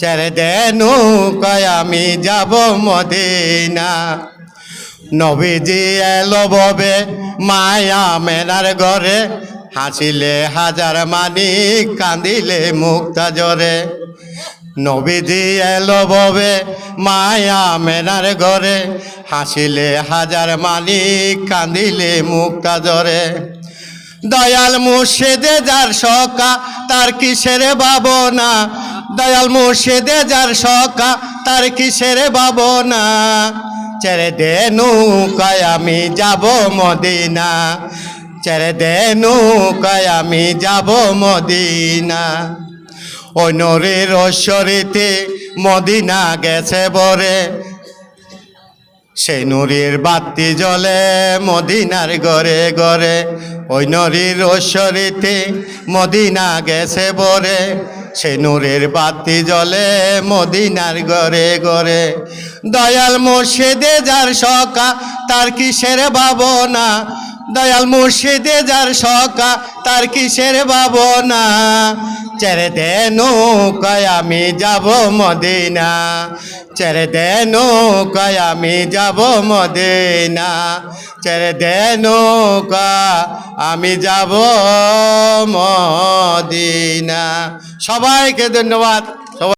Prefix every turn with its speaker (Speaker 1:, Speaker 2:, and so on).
Speaker 1: ছেড়ে দে নৌকায় আমি যাব মদিনা। নবীজি এলো ববে মায়া মেনার ঘরে, হাসিলে হাজার মানি কান্দিলে মুক্তা জরে নবীজি এলো ববে মায়া মেনার ঘরে, হাসিলে হাজার মানি কান্দিলে মুক্তা জরে দয়াল মুর্শিদে যার সকা, তার কিসের ভাবনা? দয়াল মুর্শিদে যার সকা তার কিসের ভাবনা? ছেড়ে দে নৌকায় আমি যাব মদিনা। ছেড়ে দে নৌকায় আমি যাব মদিনা। ওই নরীর মদিনা গেছে বরে সেই নুরির বাতি জ্বলে মদিনার ঘরে ঘরে। ওই নরীর ঐশ্বরীতে মদিনা গেছে বরে সেই নূরের বাতি জ্বলে মদিনার ঘরে ঘরে। দয়াল মুর্শিদে যার সকা, তার কিসের ভাবনা? দয়াল মুর্শিদে যার সকা, তার কিসের ভাবনা? ছেড়ে দে নৌকায় আমি যাব মদিনা। ছেড়ে দে নৌকায় আমি যাব মদিনা। ছেড়ে দে নৌকা, আমি যাব মদিনা। সবাইকে ধন্যবাদ।